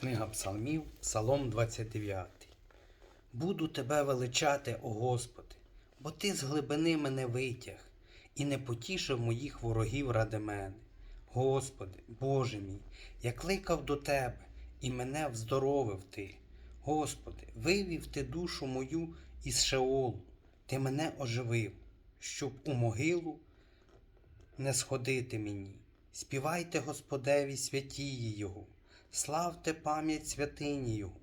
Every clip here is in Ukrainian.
Книга Псалмів, Псалом 29. Буду тебе величати, о Господи, бо ти з глибини мене витяг і не потішив моїх ворогів ради мене. Господи, Боже мій, я кликав до Тебе, і мене вздоровив Ти. Господи, вивів Ти душу мою із Шеолу, Ти мене оживив, щоб у могилу не сходити мені. Співайте Господеві святії Його, славте пам'ять святині Його,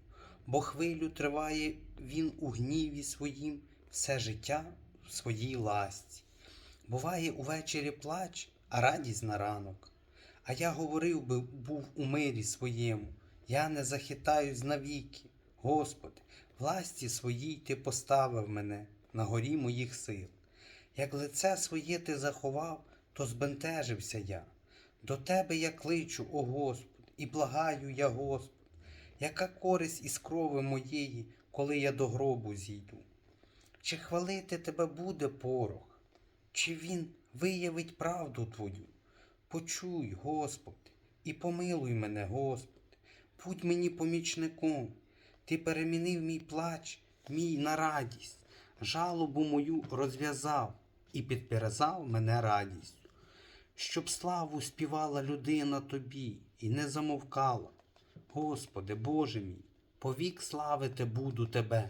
бо хвилю триває Він у гніві своїм все життя в своїй ласті. Буває увечері плач, а радість на ранок. А я говорив би, був у мирі своєму, я не захитаюсь навіки. Господи, власті своїй ти поставив мене на горі моїх сил. Як лице своє ти заховав, то збентежився я. До тебе я кличу, о Господь, і благаю я, Господь, яка користь із крови моєї, коли я до гробу зійду? Чи хвалити тебе буде порох, чи він виявить правду твою? Почуй, Господи, і помилуй мене, Господи, будь мені помічником. Ти перемінив мій плач, мій на радість, жалобу мою розв'язав і підперезав мене радістю, щоб славу співала людина тобі і не замовкала. Господи, Боже мій, повік славити буду тебе.